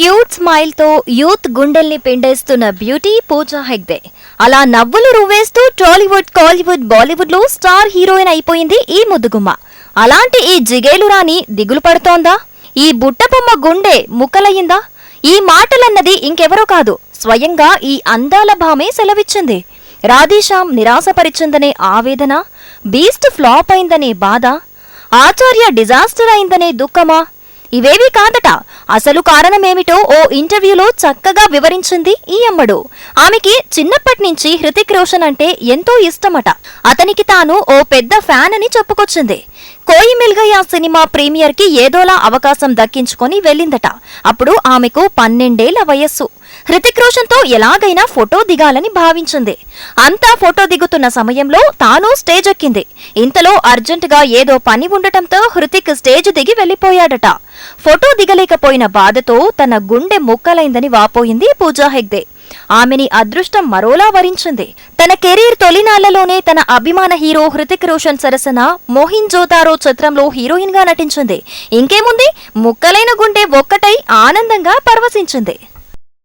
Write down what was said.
Cute స్మైల్తో youth గుండెల్ని పిండేస్తున్న beauty పూజా హెగ్దే అలా నవ్వులు రువ్వేస్తూ టాలీవుడ్ కాలీవుడ్ బాలీవుడ్లో స్టార్ హీరోయిన్ అయిపోయింది ఈ ముద్దుగుమ్మ. అలాంటి ఈ జిగేలు రాణి దిగులు పడుతోందా? ఈ బుట్టబొమ్మ గుండె ముక్కలయ్యిందా? ఈ మాటలన్నది ఇంకెవరో కాదు స్వయంగా ఈ అందాల భామే సెలవిచ్చింది. రాధేశ్యాం నిరాశపరిచిందనే ఆవేదన? బీస్ట్ ఫ్లాప్ అయిందనే బాధ? ఆచార్య డిజాస్టర్ అయిందనే దుఃఖమా? ఇవేవి కాదట అసలు కారణమేమిటో ఓ ఇంటర్వ్యూలో చక్కగా వివరించింది ఈ అమ్మడు. ఆమెకి చిన్నప్పటి నుంచి హృతిక్ రోషన్ అంటే ఎంతో ఇష్టమట. అతనికి తాను ఓ పెద్ద ఫ్యాన్ అని చెప్పుకొచ్చింది. కోయి మిల్గయ్య సినిమా ప్రీమియర్కి ఏదోలా అవకాశం దక్కించుకొని వెళ్ళిందట. అప్పుడు ఆమెకు పన్నెండేళ్ళ వయస్సు. హృతిక్ రోషన్తో ఎలాగైనా ఫోటో దిగాలని భావించింది. అంతా ఫోటో దిగుతున్న సమయంలో తాను స్టేజ్ ఎక్కింది ఇంతలో అర్జెంటుగా ఏదో పని ఉండటంతో హృతిక్ స్టేజ్ దిగి వెళ్ళిపోయాడట. ఫోటో దిగలేకపోయిన బాధతో తన గుండె ముక్కలైందని వాపోయింది పూజా హెగ్దే ఆమెని అదృష్టం మరోలా వరించింది. తన కెరీర్ తొలినాళ్ళలోనే తన అభిమాన హీరో హృతిక్ రోషన్ సరసన మోహిన్ జోతారో చిత్రంలో హీరోయిన్గా నటించింది. ఇంకేముంది? ముక్కలైన గుండె ఒక్కటై ఆనందంగా పరవశించింది.